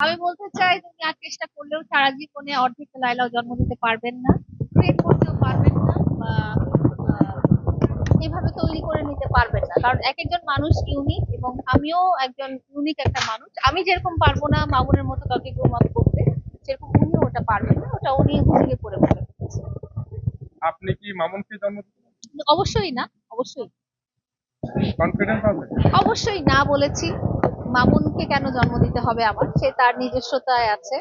আমি বলতে চাই তুমি আর চেষ্টা করলেও সারা জীবনে অর্ধেক লাইলাও জন্ম দিতে পারবেন না ক্রিয়েট করতেও পারবেন না বা এভাবে তৈরি করে নিতে পারবেন না। কারণ এক একজন মানুষ ইউনিক এবং আমিও একজন ইউনিক একটা মানুষ। আমি যেরকম পারব না মামুনের মতো কাউকে গ্রোম আপ করতে সেরকম উনি ওটা পারবেন না ওটা উনি পড়ে বলে ফেলেছে। আপনি কি মামুনকে জন্ম অবশ্যই না অবশ্যই। কনফিডেন্স আছে অবশ্যই না বলেছি। মামুনকে কেন জন্ম দিতে হবে আমার? সে তার নিজস্বতায় আছে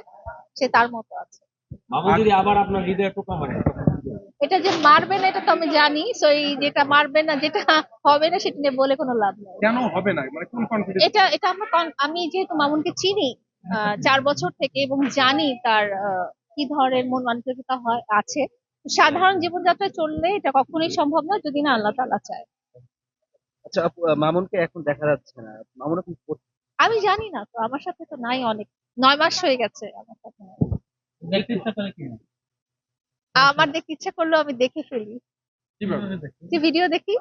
সে তার মতো আছে। মামু যদি আবার আপনার হৃদয়ে টোকা মারে এটা যে মারবে না এটা তো আমি জানি সো এই যেটা মারবে না যেটা হবে না সেটা নিয়ে বলে কোনো লাভ নেই। কেন হবে না? মানে কোন কনফিডেন্স এটা এটা আমার আমি যেহেতু মামুনকে চিনি আহ, চার বছর থেকে এবং জানি তার আহ, কি ধরনের মন মানসিকতা হয় আছে সাধারণ জীবনযাত্রায় চললে এটা কখনোই সম্ভব না যদি না আল্লাহ তাআলা চায়। আচ্ছা মামুনকে এখন দেখা যাচ্ছে না। মামুন এখন? আমি জানি না তো আমার সাথে তো নাই অনেক নয় মাস হয়ে গেছে আমার সাথে আমার দেখতে ইচ্ছা করলেও আমি দেখে ফেলি। যে ভিডিও দেখি?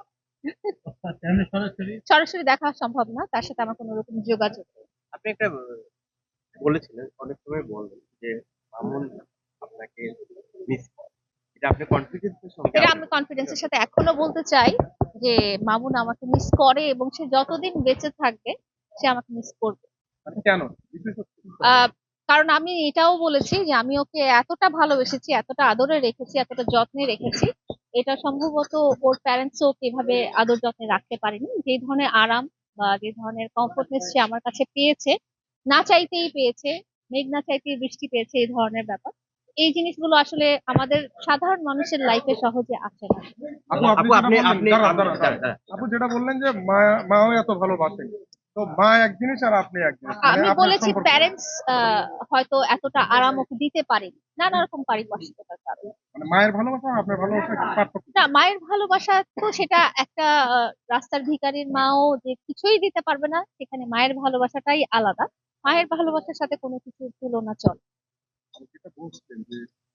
সরাসরি? সরাসরি দেখা সম্ভব না তার সাথে আমার কোনো রকম যোগাযোগ নেই। আপনি একটা বলেছিলেন অনেক সময় বললেন যে মামুন আপনাকে মিস এটা আপনি কনফিডেন্সের সঙ্গে এটা আমি কনফিডেন্সের সাথে এখনও বলতে চাই যে মামুন আমাকে মিস করে এবং সে যতদিন বেঁচে থাকবে সে আমাকে মিস করবে। কেন? আহ, কারণ আমি এটাও বলেছি যে আমি ওকে এতটা ভালোবেসেছি এতটা আদরে রেখেছি এতটা যত্নে রেখেছি। এটা সম্ভবত ওর প্যারেন্টস ওকে এভাবে আদর যত্নে রাখতে পারেনি। যে ধরনের আরাম বা যে ধরনের কমফোর্টনেস সে আমার কাছে পেয়েছে না চাইতেই পেয়েছে মেঘ না চাইতেই বৃষ্টি পেয়েছে এই ধরনের ব্যাপার। এই জিনিসগুলো আসলে আমাদের সাধারণ মানুষের লাইফে সহজে আসে না। আপনি আপনি। আপু যেটা বললেন যে মা মাও এত ভালোবাসে। তো মা এক জিনিস আর আপনি এক জিনিস মানে আমি বলেছি সম্পর্ক। প্যারেন্টস হয়তো এতটা আরাম ওকে দিতে পারেনি। নানা রকম পারিপার্শ্বিকতার কারণে। মানে মায়ের ভালোবাসা আপনার ভালোবাসা পার্থক্য? না মায়ের ভালোবাসা তো সেটা একটা রাস্তার ভিখারির মাও যে কিছুই দিতে পারবে না সেখানে মায়ের ভালোবাসাটাই আলাদা। মায়ের ভালোবাসার সাথে কোনো কিছুর তুলনা চলে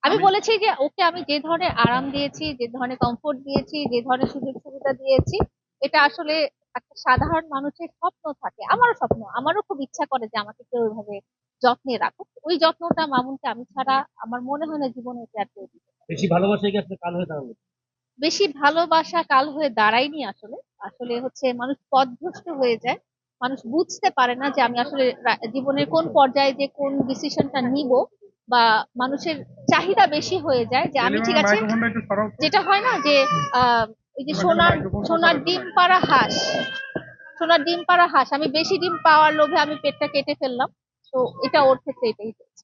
আমি বলেছি যে ওকে আমি যে ধরনের আরাম দিয়েছি যে ধরনের কমফোর্ট দিয়েছি যে ধরনের সুযোগ সুবিধা দিয়েছি এটা আসলে একটা সাধারণ মানুষের স্বপ্ন থাকে। আমারও স্বপ্ন আমারও খুব ইচ্ছা করে যে আমাকে কেউ ওইভাবে যত্নে রাখুক। ওই যত্নটা মামুনকে আমি ছাড়া আমার মনে হয় না জীবনে আর কেউ। বেশি ভালোবাসা কি কাল হয়ে দাঁড়াল বেশি ভালোবাসা কাল হয়ে দাঁড়ায়নি আসলে। আসলে হচ্ছে মানুষ পথভ্রষ্ট হয়ে যায়। মানুষ বুঝতে পারে না যে আমি আসলে জীবনের কোন পর্যায়ে যে কোন ডিসিশনটা নিব বা মানুষের চাহিদা বেশি হয়ে যায় যে আমি ঠিক আছে। যেটা হয় না যে আহ, এই যে সোনার সোনার ডিম পাড়া হাঁস সোনার ডিম পাড়া হাঁস। আমি বেশি ডিম পাওয়ার লোভে আমি পেটটা কেটে ফেললাম। তো এটা ওর ক্ষেত্রে এটাই হয়েছে।